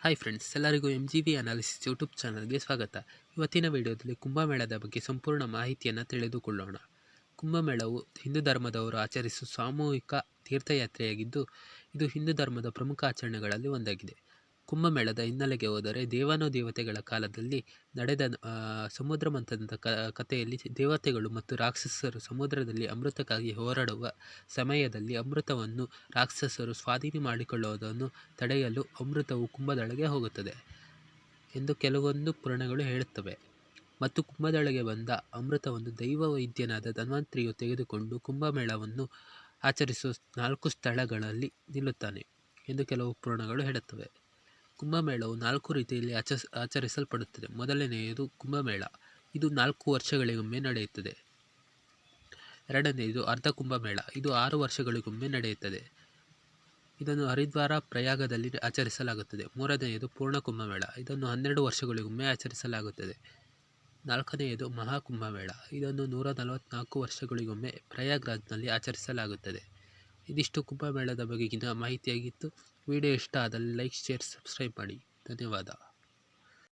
Hi friends ಎಲ್ಲರಿಗೂ M G B analysis YouTube ಚಾನಲ್ಗೆ ಸ್ವಾಗತ. ಇವತ್ತಿನ ವಿಡಿಯೋದಲ್ಲಿ ಕುಂಭಮೇಳದ ಬಗ್ಗೆ ಸಂಪೂರ್ಣ ಮಾಹಿತಿಯನ್ನು ತಿಳಿದುಕೊಳ್ಳೋಣ. ಕುಂಭಮೇಳವು ಹಿಂದೂ ಧರ್ಮದವರು ಆಚರಿಸುವ ಸಾಮೂಹಿಕ ತೀರ್ಥಯಾತ್ರೆಯಾಗಿದ್ದು, ಇದು ಹಿಂದೂ ಧರ್ಮದ ಪ್ರಮುಖ ಆಚರಣೆಗಳಲ್ಲಿ ಒಂದಾಗಿದೆ. ಕುಂಭಮೇಳದ ಹಿನ್ನೆಲೆಗೆ ಹೋದರೆ ದೇವಾನುದೇವತೆಗಳ ಕಾಲದಲ್ಲಿ ನಡೆದ ಸಮುದ್ರ ಮಂಥನದ ಕಥೆಯಲ್ಲಿ ದೇವತೆಗಳು ಮತ್ತು ರಾಕ್ಷಸರು ಸಮುದ್ರದಲ್ಲಿ ಅಮೃತಕ್ಕಾಗಿ ಹೋರಾಡುವ ಸಮಯದಲ್ಲಿ ಅಮೃತವನ್ನು ರಾಕ್ಷಸರು ಸ್ವಾಧೀನ ಮಾಡಿಕೊಳ್ಳುವುದನ್ನು ತಡೆಯಲು ಅಮೃತವು ಕುಂಭದೊಳಗೆ ಹೋಗುತ್ತದೆ ಎಂದು ಕೆಲವೊಂದು ಪುರಾಣಗಳು ಹೇಳುತ್ತವೆ. ಮತ್ತು ಕುಂಭದೊಳಗೆ ಬಂದ ಅಮೃತವನ್ನು ದೈವ ವೈದ್ಯನಾದ ಧನ್ವಂತ್ರಿಯು ತೆಗೆದುಕೊಂಡು ಕುಂಭಮೇಳವನ್ನು ಆಚರಿಸುವ ನಾಲ್ಕು ಸ್ಥಳಗಳಲ್ಲಿ ನಿಲ್ಲುತ್ತಾನೆ ಎಂದು ಕೆಲವು ಪುರಾಣಗಳು ಹೇಳುತ್ತವೆ. ಕುಂಭಮೇಳವು ನಾಲ್ಕು ರೀತಿಯಲ್ಲಿ ಆಚ, ಆಚರಿಸಲ್ಪಡುತ್ತದೆ. ಮೊದಲನೆಯದು ಕುಂಭಮೇಳ. ಇದು ನಾಲ್ಕು ವರ್ಷಗಳಿಗೊಮ್ಮೆ ನಡೆಯುತ್ತದೆ. ಎರಡನೆಯದು ಅರ್ಧ ಕುಂಭಮೇಳ. ಇದು ಆರು ವರ್ಷಗಳಿಗೊಮ್ಮೆ ನಡೆಯುತ್ತದೆ. ಇದನ್ನು ಹರಿದ್ವಾರ ಪ್ರಯಾಗದಲ್ಲಿ ಆಚರಿಸಲಾಗುತ್ತದೆ. ಮೂರನೆಯದು ಪೂರ್ಣ ಕುಂಭಮೇಳ. ಇದನ್ನು ಹನ್ನೆರಡು ವರ್ಷಗಳಿಗೊಮ್ಮೆ ಆಚರಿಸಲಾಗುತ್ತದೆ. ನಾಲ್ಕನೆಯದು ಮಹಾಕುಂಭಮೇಳ. ಇದನ್ನು ನೂರ ನಲವತ್ತ್ನಾಲ್ಕು ವರ್ಷಗಳಿಗೊಮ್ಮೆ ಪ್ರಯಾಗ್ರಾಜ್ನಲ್ಲಿ ಆಚರಿಸಲಾಗುತ್ತದೆ. ಇದಿಷ್ಟು ಕುಂಭಮೇಳದ ಬಗೆಗಿನ ಮಾಹಿತಿಯಾಗಿತ್ತು. ವಿಡಿಯೋ ಇಷ್ಟ ಆದಲ್ಲಿ ಲೈಕ್ ಶೇರ್ ಸಬ್ಸ್ಕ್ರೈಬ್ ಮಾಡಿ. ಧನ್ಯವಾದ.